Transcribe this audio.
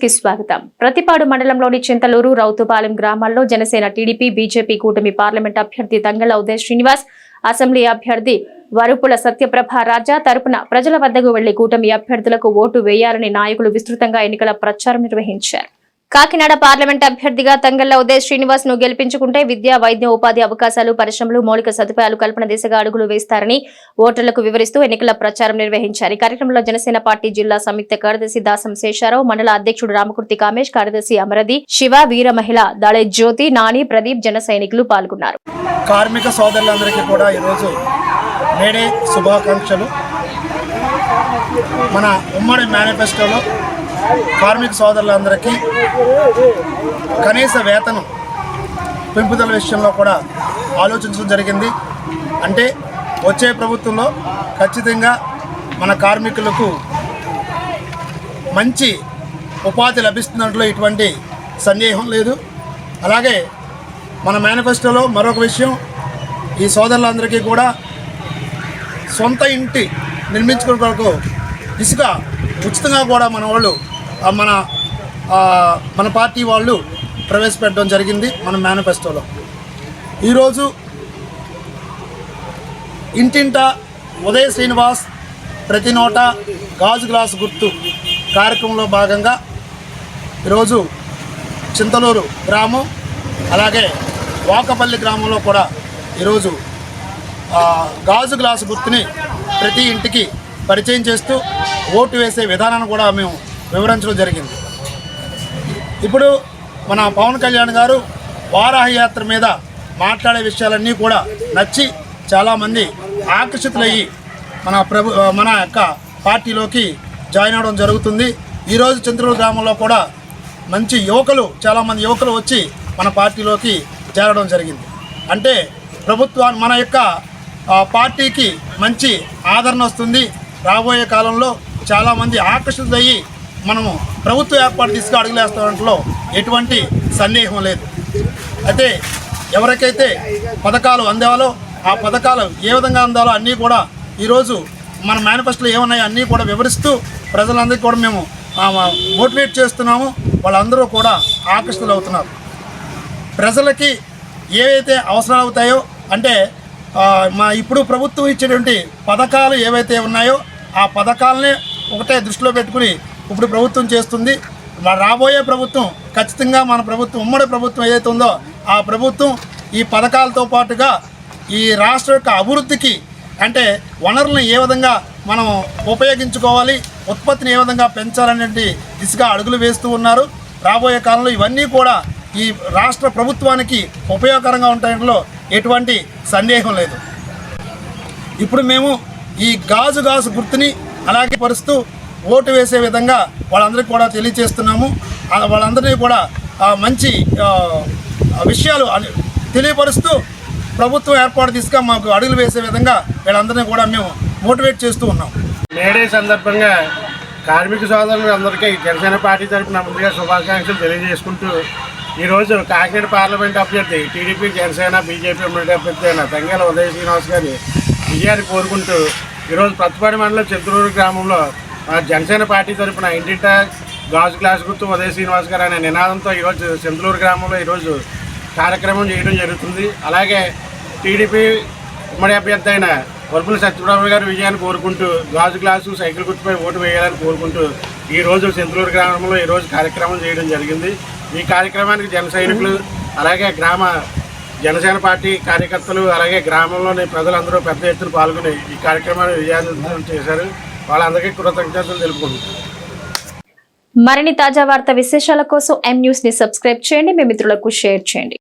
కి స్వాగతం. ప్రతిపాడు మండలంలోని చింతలూరు రౌతుపాలెం గ్రామాల్లో జనసేన టీడీపీ బీజేపీ కూటమి పార్లమెంట్ అభ్యర్థి తంగళ ఉదయ్ శ్రీనివాస్ అసెంబ్లీ అభ్యర్థి వరుపుల సత్యప్రభ రాజా తరపున ప్రజల వద్దకు వెళ్ళి కూటమి అభ్యర్థులకు ఓటు వేయాలని నాయకులు విస్తృతంగా ఎన్నికల ప్రచారం నిర్వహించారు. కాకినాడ పార్లమెంట్ అభ్యర్థిగా తంగళ్ళ ఉదయ్ శ్రీనివాస్ను గెలిపించుకుంటే విద్యా వైద్య ఉపాధి అవకాశాలు పరిశ్రమలు మౌలిక సదుపాయాలు కల్పన దిశగా అడుగులు వేస్తారని ఓటర్లకు వివరిస్తూ ఎన్నికల ప్రచారం నిర్వహించారు. ఈ కార్యక్రమంలో జనసేన పార్టీ జిల్లా సంయుక్త కార్యదర్శి దాసం శేషారావు మండల అధ్యక్షుడు రామకుర్తి కామేష్ కార్యదర్శి అమరది శివ వీర మహిళ దళే జ్యోతి నాని ప్రదీప్ జన సైనికులు పాల్గొన్నారు. కార్మిక సోదరులందరికీ కూడా ఈరోజు మేడే శుభాకాంక్షలు. మన ఉమ్మడి మేనిఫెస్టోలో కార్మిక సోదరులందరికీ కనీస వేతనం పెంపుదల విషయంలో కూడా ఆలోచించడం జరిగింది. అంటే వచ్చే ప్రభుత్వంలో ఖచ్చితంగా మన కార్మికులకు మంచి ఉపాధి లభిస్తున్నట్లు ఎటువంటి సందేహం లేదు. అలాగే మన మేనిఫెస్టోలో మరొక విషయం ఈ సోదరులందరికీ కూడా సొంత ఇంటి నిర్మించుకునే కొరకు ఇసుక ఉచితంగా కూడా మన వాళ్ళు మన మన పార్టీ వాళ్ళు ప్రవేశపెట్టడం జరిగింది మన మేనిఫెస్టోలో. ఈరోజు ఇంటింట ఉదయ శ్రీనివాస్ ప్రతి నోట గాజు గ్లాస్ గుర్తు కార్యక్రమంలో భాగంగా ఈరోజు చింతలూరు గ్రామం అలాగే వాకపల్లి గ్రామంలో కూడా ఈరోజు గాజు గ్లాసు గుర్తుని ప్రతి ఇంటికి పరిచయం చేస్తూ ఓటు వేసే విధానాన్ని కూడా మేము వివరించడం జరిగింది. ఇప్పుడు మన పవన్ కళ్యాణ్ గారు వారాహయాత్ర మీద మాట్లాడే విషయాలన్నీ కూడా నచ్చి చాలామంది ఆకర్షితులయ్యి మన ప్రభు మన యొక్క పార్టీలోకి జాయిన్ అవ్వడం జరుగుతుంది. ఈరోజు చంద్రూరు గ్రామంలో కూడా మంచి యువకులు చాలామంది యువకులు వచ్చి మన పార్టీలోకి చేరడం జరిగింది. అంటే ప్రభుత్వాన్ని మన యొక్క పార్టీకి మంచి ఆదరణ వస్తుంది. రాబోయే కాలంలో చాలామంది ఆకర్షితులయ్యి మనము ప్రభుత్వ ఏర్పాటు తీసుకు అడుగులేస్తామంట్లో ఎటువంటి సందేహం లేదు. అయితే ఎవరికైతే పథకాలు అందాలో ఆ పథకాలు ఏ విధంగా అందాలో అన్నీ కూడా ఈరోజు మన మేనిఫెస్టోలో ఏమున్నాయో అన్నీ కూడా వివరిస్తూ ప్రజలందరికీ కూడా మేము మోటివేట్ చేస్తున్నాము. వాళ్ళందరూ కూడా ఆకర్షితులు అవుతున్నారు. ప్రజలకి ఏవైతే అవసరాలు అవుతాయో అంటే మా ఇప్పుడు ప్రభుత్వం ఇచ్చేటువంటి పథకాలు ఏవైతే ఉన్నాయో ఆ పథకాలనే ఒకటే దృష్టిలో పెట్టుకుని ఇప్పుడు ప్రభుత్వం చేస్తుంది. రాబోయే ప్రభుత్వం ఖచ్చితంగా మన ప్రభుత్వం ఉమ్మడి ప్రభుత్వం ఏదైతే ఉందో ఆ ప్రభుత్వం ఈ పథకాలతో పాటుగా ఈ రాష్ట్ర యొక్క అభివృద్ధికి అంటే వనరులను ఏ విధంగా మనం ఉపయోగించుకోవాలి ఉత్పత్తిని ఏ విధంగా పెంచాలనే దిశగా అడుగులు వేస్తూ ఉన్నారు. రాబోయే కాలంలో ఇవన్నీ కూడా ఈ రాష్ట్ర ప్రభుత్వానికి ఉపయోగకరంగా ఉండటంలో ఎటువంటి సందేహం లేదు. ఇప్పుడు మేము ఈ గాజు గాజు గుర్తుని అలాగే పరుస్తూ ఓటు వేసే విధంగా వాళ్ళందరికీ కూడా తెలియజేస్తున్నాము. వాళ్ళందరినీ కూడా మంచి విషయాలు తెలియపరుస్తూ ప్రభుత్వం ఏర్పాటు తీసుక మాకు అడుగులు వేసే విధంగా వీళ్ళందరినీ కూడా మేము మోటివేట్ చేస్తూ ఉన్నాం. మేడే సందర్భంగా కార్మిక సోదరులు అందరికీ జనసేన పార్టీ తరఫున ముందుగా శుభాకాంక్షలు తెలియజేసుకుంటూ ఈరోజు కాకినాడ పార్లమెంట్ అభ్యర్థి టీడీపీ జనసేన బీజేపీ ఉమ్మడి అభ్యర్థి అయిన తంగేల ఉదయ శ్రీనివాస్ గారి విజయాన్ని కోరుకుంటూ ఈరోజు ప్రతిపాడి మండలం చిత్తూరు గ్రామంలో జనసేన పార్టీ తరఫున ఇంటింట గాజు గ్లాస్ గుర్తు ఉదయ శ్రీనివాస్ గారు అనే నినాదంతో ఈరోజు చంద్రూరు గ్రామంలో ఈరోజు కార్యక్రమం చేయడం జరుగుతుంది. అలాగే టీడీపీ ఉమ్మడి అభ్యర్థి అయిన వరుపుల సత్యప్రభు గారు విజయాన్ని కోరుకుంటూ గాజు గ్లాసు సైకిల్ గుర్తుపై ఓటు వేయాలని కోరుకుంటూ ఈ రోజు సెంతులూరు గ్రామంలో ఈరోజు కార్యక్రమం చేయడం జరిగింది. ఈ కార్యక్రమానికి జన సైనికులు అలాగే గ్రామ జనసేన పార్టీ కార్యకర్తలు అలాగే గ్రామంలోని ప్రజలందరూ పెద్ద ఎత్తున పాల్గొని ఈ కార్యక్రమాన్ని విజయవంతం చేశారు వాళ్ళందరికీ కృతజ్ఞతలు తెలుపుకుంటున్నాను మరిన్ని తాజా వార్త విశేషాల కోసం ఎం న్యూస్ని సబ్స్క్రైబ్ చేయండి. మీ మిత్రులకు షేర్ చేయండి.